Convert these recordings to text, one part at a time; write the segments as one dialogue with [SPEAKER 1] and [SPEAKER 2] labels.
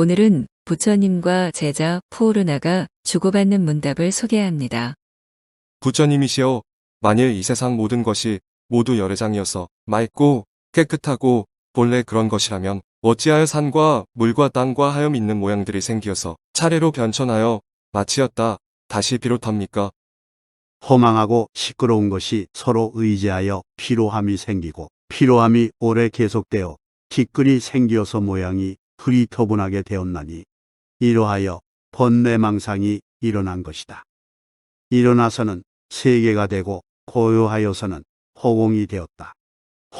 [SPEAKER 1] 오늘은 부처님과 제자 푸오르나가 주고받는 문답을 소개합니다.
[SPEAKER 2] 부처님이시여, 만일 이 세상 모든 것이 모두 열애장이어서 맑고 깨끗하고 본래 그런 것이라면 어찌하여 산과 물과 땅과 하염 있는 모양들이 생기어서 차례로 변천하여 마치었다 다시 비롯합니까?
[SPEAKER 3] 허망하고 시끄러운 것이 서로 의지하여 피로함이 생기고 피로함이 오래 계속되어 티끌이 생기어서 모양이 흐리터분하게 되었나니 이러하여 번뇌망상이 일어난 것이다. 일어나서는 세계가 되고 고요하여서는 허공이 되었다.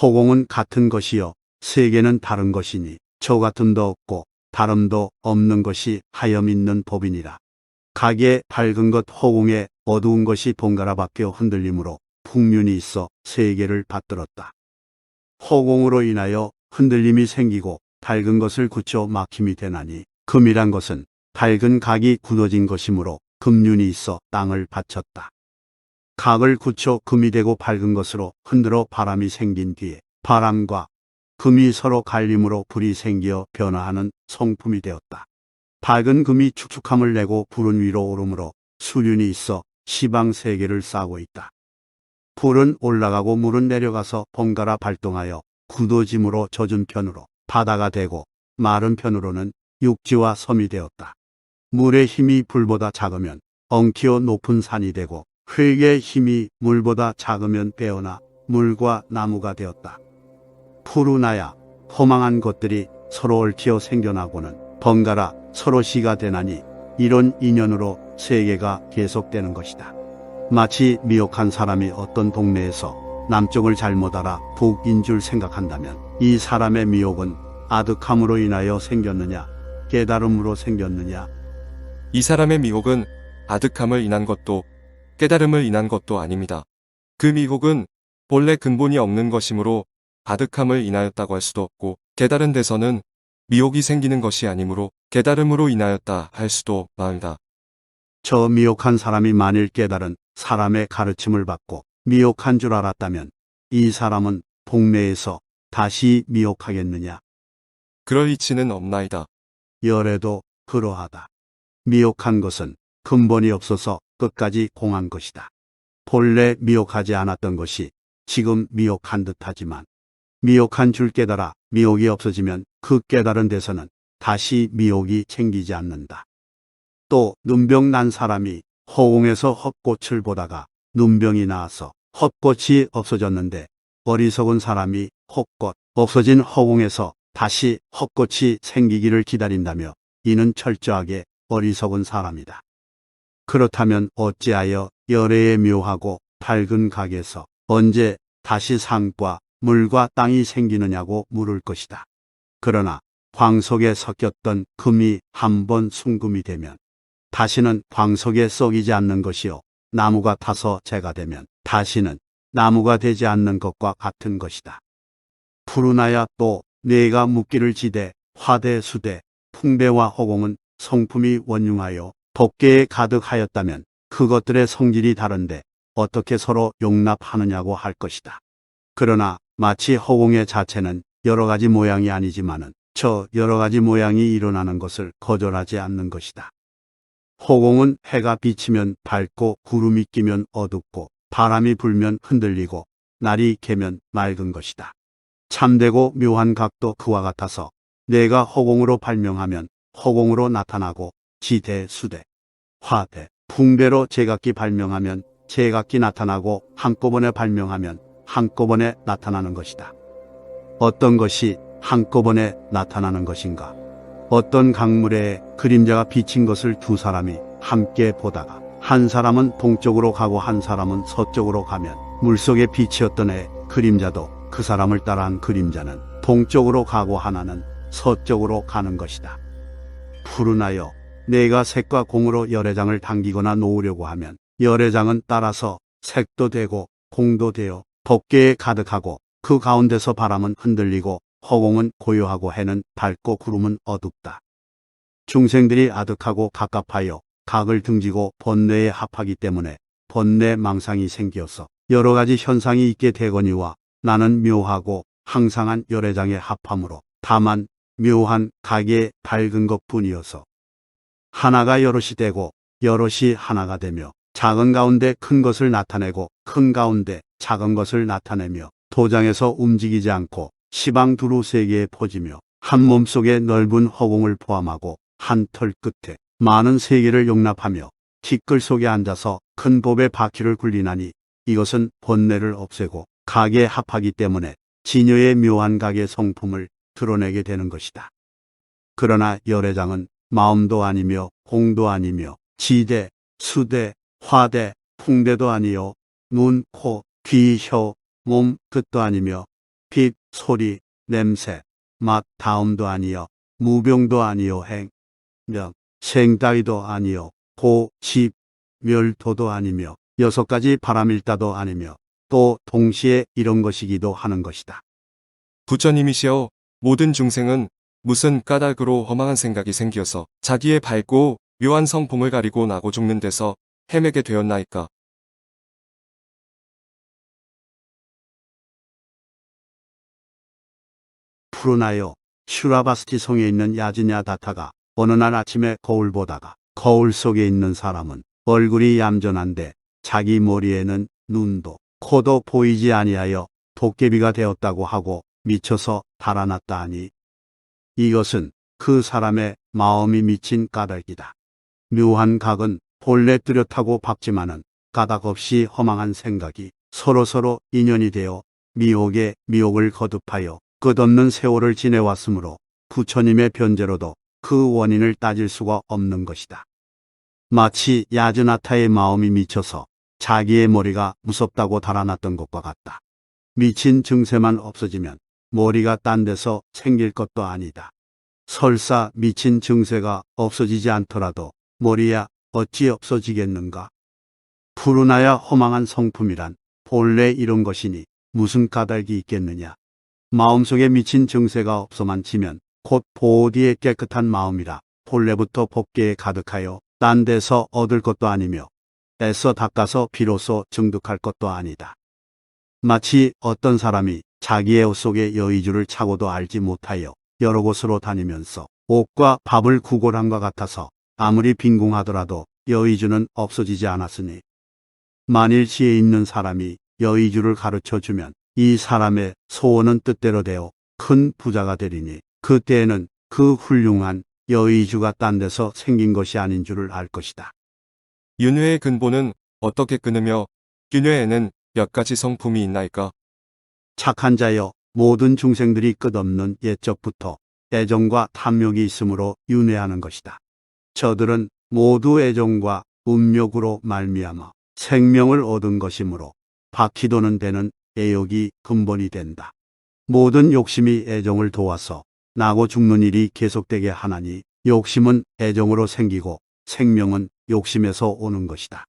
[SPEAKER 3] 허공은 같은 것이요 세계는 다른 것이니 저 같음도 없고 다름도 없는 것이 하염 있는 법이니라. 각의 밝은 것 허공에 어두운 것이 번갈아 바뀌어 흔들림으로 풍륜이 있어 세계를 받들었다. 허공으로 인하여 흔들림이 생기고 밝은 것을 굳혀 막힘이 되나니 금이란 것은 밝은 각이 굳어진 것이므로 금륜이 있어 땅을 받쳤다. 각을 굳혀 금이 되고 밝은 것으로 흔들어 바람이 생긴 뒤에 바람과 금이 서로 갈림으로 불이 생겨 변화하는 성품이 되었다. 밝은 금이 축축함을 내고 불은 위로 오르므로 수륜이 있어 시방 세계를 쌓고 있다. 불은 올라가고 물은 내려가서 번갈아 발동하여 굳어짐으로 젖은 편으로 바다가 되고 마른 편으로는 육지와 섬이 되었다. 물의 힘이 불보다 작으면 엉키어 높은 산이 되고 흙의 힘이 물보다 작으면 빼어나 물과 나무가 되었다. 푸르나야 허망한 것들이 서로 얽혀 생겨나고는 번갈아 서로 시가 되나니 이런 인연으로 세계가 계속되는 것이다. 마치 미혹한 사람이 어떤 동네에서 남쪽을 잘못 알아 북인 줄 생각한다면 이 사람의 미혹은 아득함으로 인하여 생겼느냐 깨달음으로 생겼느냐
[SPEAKER 2] 이 사람의 미혹은 아득함을 인한 것도 깨달음을 인한 것도 아닙니다. 그 미혹은 본래 근본이 없는 것이므로 아득함을 인하였다고 할 수도 없고 깨달은 데서는 미혹이 생기는 것이 아니므로 깨달음으로 인하였다 할 수도 없나이다.
[SPEAKER 3] 저 미혹한 사람이 만일 깨달은 사람의 가르침을 받고 미혹한 줄 알았다면 이 사람은 동네에서 다시 미혹하겠느냐
[SPEAKER 2] 그럴 이치는 없나이다.
[SPEAKER 3] 열애도 그러하다. 미혹한 것은 근본이 없어서 끝까지 공한 것이다. 본래 미혹하지 않았던 것이 지금 미혹한 듯하지만 미혹한 줄 깨달아 미혹이 없어지면 그 깨달은 데서는 다시 미혹이 챙기지 않는다. 또 눈병 난 사람이 허공에서 헛꽃을 보다가 눈병이 나와서 헛꽃이 없어졌는데 어리석은 사람이 헛꽃 없어진 허공에서 다시 헛꽃이 생기기를 기다린다며 이는 철저하게 어리석은 사람이다. 그렇다면 어찌하여 열애의 묘하고 밝은 각에서 언제 다시 산과 물과 땅이 생기느냐고 물을 것이다. 그러나 광석에 섞였던 금이 한 번 순금이 되면 다시는 광석에 썩이지 않는 것이요 나무가 타서 재가 되면 다시는 나무가 되지 않는 것과 같은 것이다. 푸르나야 또 내가 묻기를 지대 화대 수대 풍배와 허공은 성품이 원융하여 법계에 가득하였다면 그것들의 성질이 다른데 어떻게 서로 용납하느냐고 할 것이다. 그러나 마치 허공의 자체는 여러 가지 모양이 아니지만은 저 여러 가지 모양이 일어나는 것을 거절하지 않는 것이다. 허공은 해가 비치면 밝고 구름이 끼면 어둡고 바람이 불면 흔들리고 날이 개면 맑은 것이다. 참되고 묘한 각도 그와 같아서 내가 허공으로 발명하면 허공으로 나타나고 지대, 수대, 화대, 풍대로 제각기 발명하면 제각기 나타나고 한꺼번에 발명하면 한꺼번에 나타나는 것이다. 어떤 것이 한꺼번에 나타나는 것인가? 어떤 강물에 그림자가 비친 것을 두 사람이 함께 보다가 한 사람은 동쪽으로 가고 한 사람은 서쪽으로 가면 물속에 비치었던 애 그림자도 그 사람을 따라한 그림자는 동쪽으로 가고 하나는 서쪽으로 가는 것이다. 푸르나여 내가 색과 공으로 열애장을 당기거나 놓으려고 하면 열애장은 따라서 색도 되고 공도 되어 법계에 가득하고 그 가운데서 바람은 흔들리고 허공은 고요하고 해는 밝고 구름은 어둡다. 중생들이 아득하고 갑갑하여 각을 등지고 번뇌에 합하기 때문에 번뇌 망상이 생기어서 여러 가지 현상이 있게 되거니와 나는 묘하고 항상한 열애장의 합함으로 다만 묘한 가게에 밝은 것 뿐이어서 하나가 여럿이 되고 여럿이 하나가 되며 작은 가운데 큰 것을 나타내고 큰 가운데 작은 것을 나타내며 도장에서 움직이지 않고 시방 두루 세계에 퍼지며 한 몸 속에 넓은 허공을 포함하고 한 털 끝에 많은 세계를 용납하며 티끌 속에 앉아서 큰 법의 바퀴를 굴리나니 이것은 번뇌를 없애고 가게 합하기 때문에 진여의 묘한 가게 성품을 드러내게 되는 것이다. 그러나 열애장은 마음도 아니며 공도 아니며 지대, 수대, 화대, 풍대도 아니요. 눈, 코, 귀, 혀, 몸, 뜻도 아니며 빛, 소리, 냄새, 맛, 다음도 아니요. 무병도 아니요. 행, 명, 생 따위도 아니요. 고, 집, 멸도도 아니며 여섯 가지 바람일다도 아니며 또 동시에 이런 것이기도 하는 것이다.
[SPEAKER 2] 부처님이시여 모든 중생은 무슨 까닭으로 허망한 생각이 생겨서 자기의 밝고 묘한 성품을 가리고 나고 죽는 데서 헤매게 되었나이까.
[SPEAKER 3] 푸르나요 슈라바스티 성에 있는 야지냐 다타가 어느 날 아침에 거울 보다가 거울 속에 있는 사람은 얼굴이 얌전한데 자기 머리에는 눈도 코도 보이지 아니하여 도깨비가 되었다고 하고 미쳐서 달아났다 하니 이것은 그 사람의 마음이 미친 까닭이다. 묘한 각은 본래 뚜렷하고 밝지만은 까닭 없이 허망한 생각이 서로서로 인연이 되어 미혹에 미혹을 거듭하여 끝없는 세월을 지내왔으므로 부처님의 변제로도 그 원인을 따질 수가 없는 것이다. 마치 야즈나타의 마음이 미쳐서 자기의 머리가 무섭다고 달아났던 것과 같다. 미친 증세만 없어지면 머리가 딴 데서 생길 것도 아니다. 설사 미친 증세가 없어지지 않더라도 머리야 어찌 없어지겠는가? 푸르나야 허망한 성품이란 본래 이런 것이니 무슨 까닭이 있겠느냐? 마음속에 미친 증세가 없어만 지면 곧 보디의 깨끗한 마음이라 본래부터 법계에 가득하여 딴 데서 얻을 것도 아니며 애써 닦아서 비로소 증득할 것도 아니다. 마치 어떤 사람이 자기의 옷 속에 여의주를 차고도 알지 못하여 여러 곳으로 다니면서 옷과 밥을 구걸한과 같아서 아무리 빈궁하더라도 여의주는 없어지지 않았으니 만일 지혜 있는 사람이 여의주를 가르쳐 주면 이 사람의 소원은 뜻대로 되어 큰 부자가 되리니 그때에는 그 훌륭한 여의주가 딴 데서 생긴 것이 아닌 줄을 알 것이다.
[SPEAKER 2] 윤회의 근본은 어떻게 끊으며 윤회에는 몇 가지 성품이 있나이까?
[SPEAKER 3] 착한 자여 모든 중생들이 끝없는 옛적부터 애정과 탐욕이 있으므로 윤회하는 것이다. 저들은 모두 애정과 음욕으로 말미암아 생명을 얻은 것이므로 바퀴 도는 데는 애욕이 근본이 된다. 모든 욕심이 애정을 도와서 나고 죽는 일이 계속되게 하나니 욕심은 애정으로 생기고 생명은 욕심에서 오는 것이다.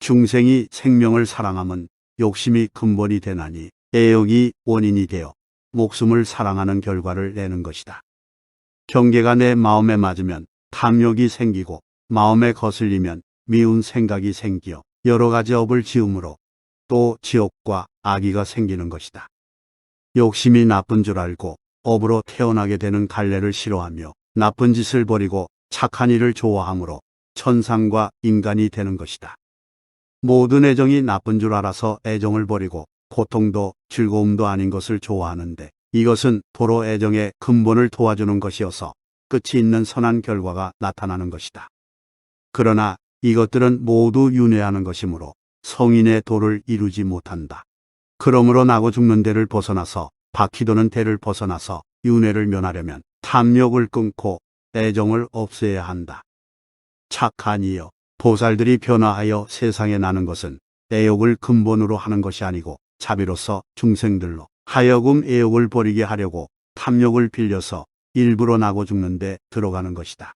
[SPEAKER 3] 중생이 생명을 사랑함은 욕심이 근본이 되나니 애욕이 원인이 되어 목숨을 사랑하는 결과를 내는 것이다. 경계가 내 마음에 맞으면 탐욕이 생기고 마음에 거슬리면 미운 생각이 생기어 여러 가지 업을 지음으로 또 지옥과 악의가 생기는 것이다. 욕심이 나쁜 줄 알고 업으로 태어나게 되는 갈래를 싫어하며 나쁜 짓을 버리고 착한 일을 좋아하므로 천상과 인간이 되는 것이다. 모든 애정이 나쁜 줄 알아서 애정을 버리고 고통도 즐거움도 아닌 것을 좋아하는데 이것은 도로 애정의 근본을 도와주는 것이어서 끝이 있는 선한 결과가 나타나는 것이다. 그러나 이것들은 모두 윤회하는 것이므로 성인의 도를 이루지 못한다. 그러므로 나고 죽는 데를 벗어나서 바퀴 도는 데를 벗어나서 윤회를 면하려면 탐욕을 끊고 애정을 없애야 한다. 착한 이여, 보살들이 변화하여 세상에 나는 것은 애욕을 근본으로 하는 것이 아니고 자비로서 중생들로 하여금 애욕을 버리게 하려고 탐욕을 빌려서 일부러 나고 죽는데 들어가는 것이다.